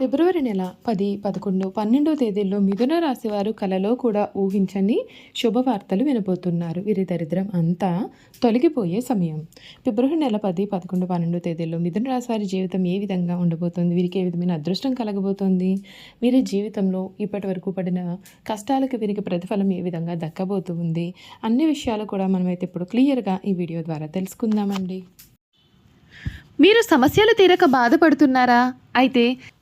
ఫిబ్రవరి నెల పది పదకొండు పన్నెండో తేదీల్లో మిథున రాశి వారు కలలో కూడా ఊహించని శుభవార్తలు వినబోతున్నారు. వీరి దరిద్రం అంతా తొలగిపోయే సమయం. ఫిబ్రవరి నెల పది పదకొండు పన్నెండో తేదీల్లో మిథున రాశి వారి జీవితం ఏ విధంగా ఉండబోతుంది? వీరికి ఏ విధమైన అదృష్టం కలగబోతుంది? వీరి జీవితంలో ఇప్పటి వరకు పడిన కష్టాలకు వీరికి ప్రతిఫలం ఏ విధంగా దక్కబోతుంది? అన్ని విషయాలు కూడా మనమైతే ఇప్పుడు క్లియర్గా ఈ వీడియో ద్వారా తెలుసుకుందామండి. మీరు సమస్యలు తీరక బాధపడుతున్నారా? అయితే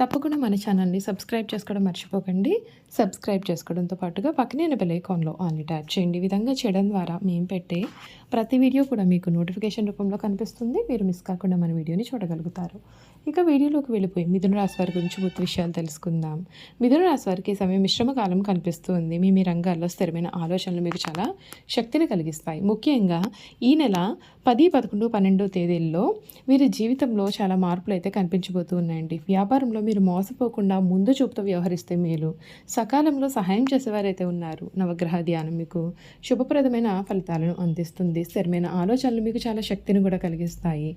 తప్పకుండా మన ఛానల్ని సబ్స్క్రైబ్ చేసుకోవడం మర్చిపోకండి. సబ్స్క్రైబ్ చేసుకోవడంతో పాటుగా పక్కనే బెల్ ఐకాన్లో ఆన్లీ ట్యాప్ చేయండి. ఈ విధంగా చేయడం ద్వారా మేము పెట్టే ప్రతి వీడియో కూడా మీకు నోటిఫికేషన్ రూపంలో కనిపిస్తుంది. మీరు మిస్ కాకుండా మన వీడియోని చూడగలుగుతారు. ఇక వీడియోలోకి వెళ్ళిపోయి మిథున రాశి వారి గురించి పూర్తి విషయాలు తెలుసుకుందాం. మిథున రాశి వారికి సమయం మిశ్రమ కాలం కనిపిస్తుంది. మీ మీ రంగాల్లో స్థిరమైన ఆలోచనలు మీకు చాలా శక్తిని కలిగిస్తాయి. ముఖ్యంగా ఈ నెల పది పదకొండు పన్నెండో తేదీల్లో వీరి జీవితంలో చాలా మార్పులు అయితే కనిపించబోతూ ఉన్నాయండి. వ్యాపారంలో మీరు మోసపోకుండా ముందు చూపుతో వ్యవహరిస్తే మేలు. సకాలంలో సహాయం చేసేవారైతే ఉన్నారు. నవగ్రహ ధ్యానం మీకు శుభప్రదమైన ఫలితాలను అందిస్తుంది. స్థిరమైన ఆలోచనలు మీకు చాలా శక్తిని కూడా కలిగిస్తాయి.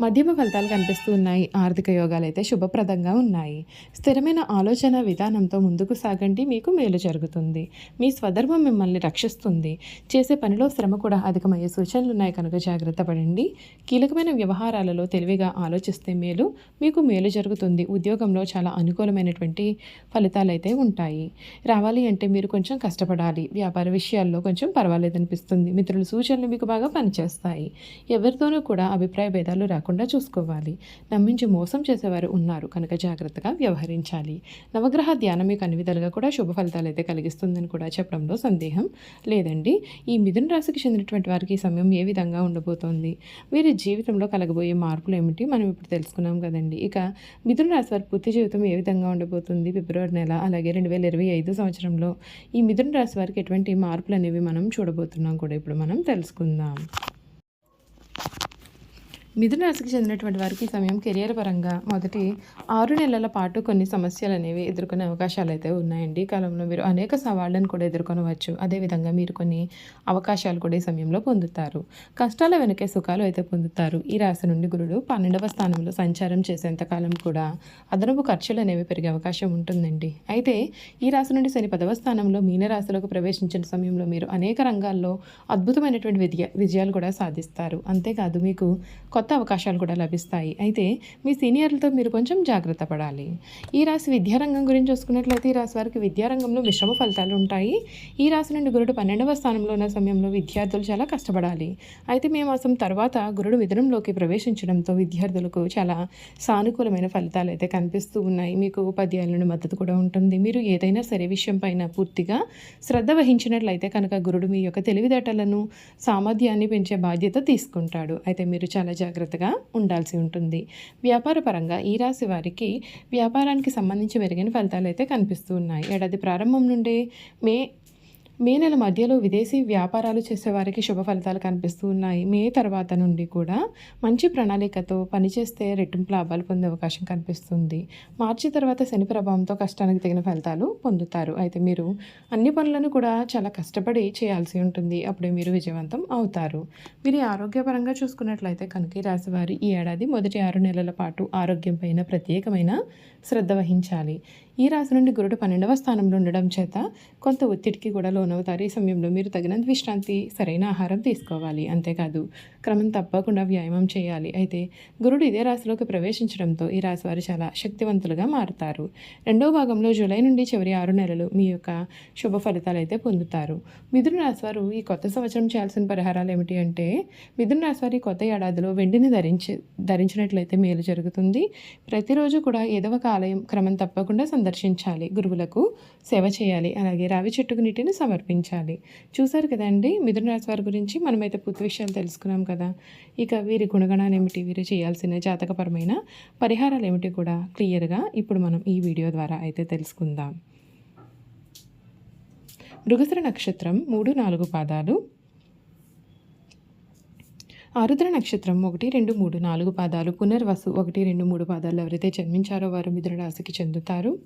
మధ్యమ ఫలితాలు కనిపిస్తూ ఉన్నాయి. ఆర్థిక యోగాలు అయితే శుభప్రదంగా ఉన్నాయి. స్థిరమైన ఆలోచన విధానంతో ముందుకు సాగండి. మీకు మేలు జరుగుతుంది. మీ స్వధర్మం మిమ్మల్ని రక్షిస్తుంది. చేసే పనిలో శ్రమ కూడా అధికమయ్యే సూచనలు ఉన్నాయి. కనుక జాగ్రత్త పడండి. కీలకమైన వ్యవహారాలలో తెలివిగా ఆలోచిస్తే మేలు. మీకు మేలు జరుగుతుంది. ఉద్యోగంలో చాలా అనుకూలమైనటువంటి ఫలితాలు అయితే ఉంటాయి. రావాలి అంటే మీరు కొంచెం కష్టపడాలి. వ్యాపార విషయాల్లో కొంచెం పర్వాలేదనిపిస్తుంది. మిత్రుల సూచనలు మీకు బాగా పనిచేస్తాయి. ఎవరితోనూ కూడా అభిప్రాయ భేదాలు రాకుండా చూసుకోవాలి. నమ్మించి మోసం చేసేవారు ఉన్నారు. కనుక జాగ్రత్తగా వ్యవహరించాలి. నవగ్రహ ధ్యానం మీకు అన్ని విధాలుగా కూడా శుభ ఫలితాలు అయితే కలిగిస్తుందని కూడా చెప్పడంలో సందేహం లేదండి. ఈ మిథున రాశికి చెందినటువంటి వారికి ఈ సమయం ఏ విధంగా ఉండబోతోంది? వీరి జీవితంలో కలగబోయే మార్పులు ఏమిటి? మనం ఇప్పుడు తెలుసుకున్నాం కదండి. ఇక మిథున రాశి వారి పూర్తి జీవితం ఏ విధంగా ఉండబోతుంది? ఫిబ్రవరి నెల అలాగే రెండు వేల ఇరవై ఐదు సంవత్సరంలో ఈ మిథున రాశి వారికి ఎటువంటి మార్పులు అనేవి మనం చూడబోతున్నాం కూడా ఇప్పుడు మనం తెలుసుకుందాం. మిథున రాశికి చెందినటువంటి వారికి సమయం కెరియర్ పరంగా మొదటి ఆరు నెలల పాటు కొన్ని సమస్యలు అనేవి ఎదుర్కొనే అవకాశాలు అయితే ఉన్నాయండి. ఈ కాలంలో మీరు అనేక సవాళ్ళను కూడా ఎదుర్కొనవచ్చు. అదేవిధంగా మీరు కొన్ని అవకాశాలు కూడా ఈ సమయంలో పొందుతారు. కష్టాల వెనుకే సుఖాలు అయితే పొందుతారు. ఈ రాశి నుండి గురుడు పన్నెండవ స్థానంలో సంచారం చేసేంతకాలం కూడా అదనపు ఖర్చులు అనేవి పెరిగే అవకాశం ఉంటుందండి. అయితే ఈ రాశి నుండి శని పదవ స్థానంలో మీన రాశిలోకి ప్రవేశించిన సమయంలో మీరు అనేక రంగాల్లో అద్భుతమైనటువంటి విజయ విజయాలు కూడా సాధిస్తారు. అంతేకాదు మీకు కొత్త అవకాశాలు కూడా లభిస్తాయి. అయితే మీ సీనియర్లతో మీరు కొంచెం జాగ్రత్త పడాలి. ఈ రాశి విద్యారంగం గురించి చూసుకున్నట్లయితే ఈ రాశి వారికి విద్యారంగంలో మిశ్రమ ఫలితాలు ఉంటాయి. ఈ రాశి నుండి గురుడు పన్నెండవ స్థానంలో ఉన్న సమయంలో విద్యార్థులు చాలా కష్టపడాలి. అయితే మే మాసం తర్వాత గురుడు మిథునంలోకి ప్రవేశించడంతో విద్యార్థులకు చాలా సానుకూలమైన ఫలితాలు అయితే కనిపిస్తూ ఉన్నాయి. మీకు ఉపాధ్యాయుల నుండి మద్దతు కూడా ఉంటుంది. మీరు ఏదైనా సరే విషయం పైన పూర్తిగా శ్రద్ధ వహించినట్లయితే కనుక గురుడు మీ యొక్క తెలివితేటలను సామర్థ్యాన్ని పెంచే బాధ్యత తీసుకుంటాడు. అయితే మీరు చాలా జాగ్రత్తగా ఉండాల్సి ఉంటుంది. వ్యాపార పరంగా ఈ రాశి వారికి వ్యాపారానికి సంబంధించి మెరుగైన ఫలితాలు అయితే కనిపిస్తూ ఉన్నాయి. ఏడాది ప్రారంభం నుండే మే మే నెల మధ్యలో విదేశీ వ్యాపారాలు చేసేవారికి శుభ ఫలితాలు కనిపిస్తూ ఉన్నాయి. మే తర్వాత నుండి కూడా మంచి ప్రణాళికతో పనిచేస్తే రెట్టింపు లాభాలు పొందే అవకాశం కనిపిస్తుంది. మార్చి తర్వాత శని ప్రభావంతో కష్టానికి తగిన ఫలితాలు పొందుతారు. అయితే మీరు అన్ని పనులను కూడా చాలా కష్టపడి చేయాల్సి ఉంటుంది. అప్పుడే మీరు విజయవంతం అవుతారు. వీరి ఆరోగ్యపరంగా చూసుకున్నట్లయితే కనుక ఈ ఈ ఏడాది మొదటి ఆరు నెలల పాటు ఆరోగ్యం పైన ప్రత్యేకమైన శ్రద్ధ వహించాలి. ఈ రాశి నుండి గురుడు పన్నెండవ స్థానంలో ఉండడం చేత కొంత ఒత్తిడికి కూడా లోనవుతారు. ఈ సమయంలో మీరు తగినంత విశ్రాంతి సరైన ఆహారం తీసుకోవాలి. అంతేకాదు క్రమం తప్పకుండా వ్యాయామం చేయాలి. అయితే గురుడు ఇదే రాశిలోకి ప్రవేశించడంతో ఈ రాశి వారు చాలా శక్తివంతులుగా మారుతారు. రెండో భాగంలో జూలై నుండి చివరి ఆరు నెలలు మీ యొక్క శుభ ఫలితాలు అయితే పొందుతారు. మిథున రాశి వారు ఈ కొత్త సంవత్సరం చేయాల్సిన పరిహారాలు ఏమిటి అంటే మిథున రాశి వారి కొత్త ఏడాదిలో వెండిని ధరించి ధరించినట్లయితే మేలు జరుగుతుంది. ప్రతిరోజు కూడా ఏదో ఒక ఆలయం క్రమం తప్పకుండా సందర్శించాలి గురువులకు సేవ చేయాలి అలాగే రావి చెట్టుకు నీటిని సమర్పించాలి. చూశారు కదండి? మిథున రాశి వారి గురించి మనమైతే పూర్తి విషయాలు తెలుసుకున్నాం కదా. ఇక వీరి గుణగణాలు ఏమిటి? వీరు చేయాల్సిన జాతకపరమైన పరిహారాలు ఏమిటి కూడా క్లియర్గా ఇప్పుడు మనం ఈ వీడియో ద్వారా అయితే తెలుసుకుందాం. మృగసర నక్షత్రం మూడు నాలుగు పాదాలు ఆరుద్ర నక్షత్రం ఒకటి రెండు మూడు నాలుగు పాదాలు పునర్వసు ఒకటి రెండు మూడు పాదాలు ఎవరైతే జన్మించారో వారు మిథున రాశికి చెందుతారు.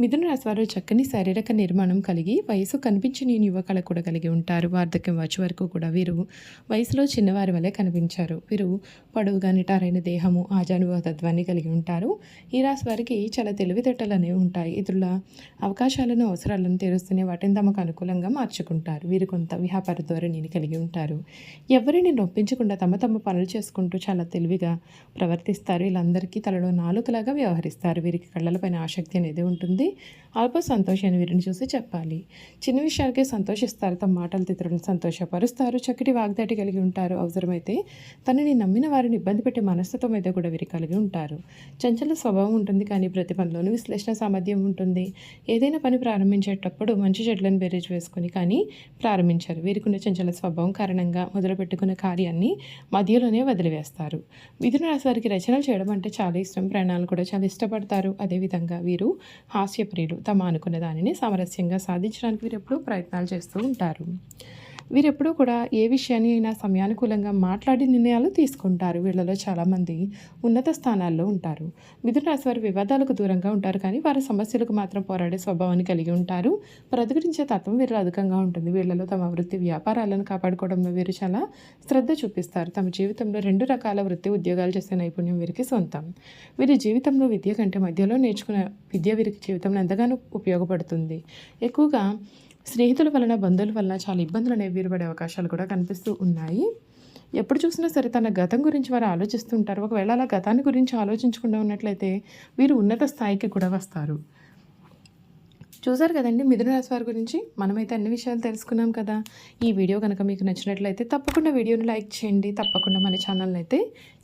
మిథున రాశి వారు చక్కని శారీరక నిర్మాణం కలిగి వయసు కనిపించని యువకళ కూడా కలిగి ఉంటారు. వార్ధక్యం వచ్చే వరకు కూడా వీరు వయసులో చిన్నవారి వలె కనిపించారు. వీరు పొడవుగా నిటారైన దేహము ఆజానుభవతత్వాన్ని కలిగి ఉంటారు. ఈ రాశి వారికి చాలా తెలివితేటలు అనేవి ఉంటాయి. ఇతరుల అవకాశాలను అవసరాలను తీరుస్తూనే వాటిని తమకు అనుకూలంగా మార్చుకుంటారు. వీరు కొంత వ్యాపార ధోరణిని కలిగి ఉంటారు. ఎవరిని నొప్పించకుండా తమ తమ పనులు చేసుకుంటూ చాలా తెలివిగా ప్రవర్తిస్తారు. వీళ్ళందరికీ తలలో నాలుకలాగా వ్యవహరిస్తారు. వీరికి కళ్ళలపైన ఆసక్తి అనేది ఉంటుంది. అల్ప సంతోషాన్ని వీరిని చూసి చెప్పాలి. చిన్న విషయాలకే సంతోషిస్తారు. తమ మాటలు ఇతరులను సంతోషపరుస్తారు. చక్కటి వాగ్దాటి కలిగి ఉంటారు. అవసరమైతే తనని నమ్మిన వారిని ఇబ్బంది పెట్టే మనస్తత్వం మీద కూడా వీరు కలిగి ఉంటారు. చంచల స్వభావం ఉంటుంది కానీ ప్రతి పనిలోనూ విశ్లేషణ సామర్థ్యం ఉంటుంది. ఏదైనా పని ప్రారంభించేటప్పుడు మంచి చెట్లను బేరేజ్ వేసుకొని కానీ ప్రారంభించారు. వీరికి ఉన్న చంచల స్వభావం కారణంగా మొదలుపెట్టుకున్న కార్యాన్ని మధ్యలోనే వదిలివేస్తారు. మిథున రాశి వారికి రచనలు చేయడం అంటే చాలా ఇష్టం. ప్రయాణాలు కూడా చాలా ఇష్టపడతారు. అదేవిధంగా వీరు హాస్యప్రియులు. తమ అనుకున్న దానిని సామరస్యంగా సాధించడానికి వీరు ఎప్పుడూ ప్రయత్నాలు చేస్తూ ఉంటారు. వీరెప్పుడూ కూడా ఏ విషయాన్ని అయినా సమయానుకూలంగా మాట్లాడి నిర్ణయాలు తీసుకుంటారు. వీళ్ళలో చాలామంది ఉన్నత స్థానాల్లో ఉంటారు. మిథున రాశి వారు వివాదాలకు దూరంగా ఉంటారు. కానీ వారి సమస్యలకు మాత్రం పోరాడే స్వభావాన్ని కలిగి ఉంటారు. ప్రతిఘటించే తత్వం వీరిలో అధికంగా ఉంటుంది. వీళ్ళలో తమ వృత్తి వ్యాపారాలను కాపాడుకోవడంలో వీరు చాలా శ్రద్ధ చూపిస్తారు. తమ జీవితంలో రెండు రకాల వృత్తి ఉద్యోగాలు చేసే నైపుణ్యం వీరికి సొంతం. వీరి జీవితంలో విద్య కంటే మధ్యలో నేర్చుకున్న విద్య వీరికి జీవితంలో ఎంతగానో ఉపయోగపడుతుంది. ఎక్కువగా స్నేహితుల వలన బంధువుల వలన చాలా ఇబ్బందులు అనేవి వీరుపడే అవకాశాలు కూడా కనిపిస్తూ ఉన్నాయి. ఎప్పుడు చూసినా సరే తన గతం గురించి వారు ఆలోచిస్తుంటారు. ఒకవేళ అలా గతాన్ని గురించి ఆలోచించకుండా ఉన్నట్లయితే వీరు ఉన్నత స్థాయికి కూడా వస్తారు. చూసారు కదండి మిథున రాశి వారి గురించి? మనమైతే అన్ని విషయాలు తెలుసుకున్నాం కదా. ఈ వీడియో కనుక మీకు నచ్చినట్లయితే తప్పకుండా వీడియోని లైక్ చేయండి. తప్పకుండా మన ఛానల్ని అయితే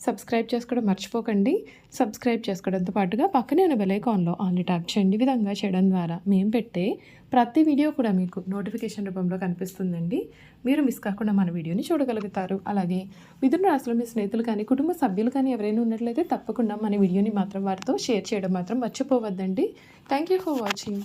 సబ్స్క్రైబ్ చేసుకోవడం మర్చిపోకండి. సబ్స్క్రైబ్ చేసుకోవడంతో పాటుగా పక్కనే ఉన్న బెలైకాన్లో ఆన్లీ ట్యాప్ చేయండి. విధంగా చేయడం ద్వారా మేము పెట్టే ప్రతి వీడియో కూడా మీకు నోటిఫికేషన్ రూపంలో కనిపిస్తుందండి. మీరు మిస్ కాకుండా మన వీడియోని చూడగలుగుతారు. అలాగే మిథున రాశిలో మీ స్నేహితులు కానీ కుటుంబ సభ్యులు కానీ ఎవరైనా ఉన్నట్లయితే తప్పకుండా మన వీడియోని మాత్రం వారితో షేర్ చేయడం మాత్రం మర్చిపోవద్దండి. Thank you for watching.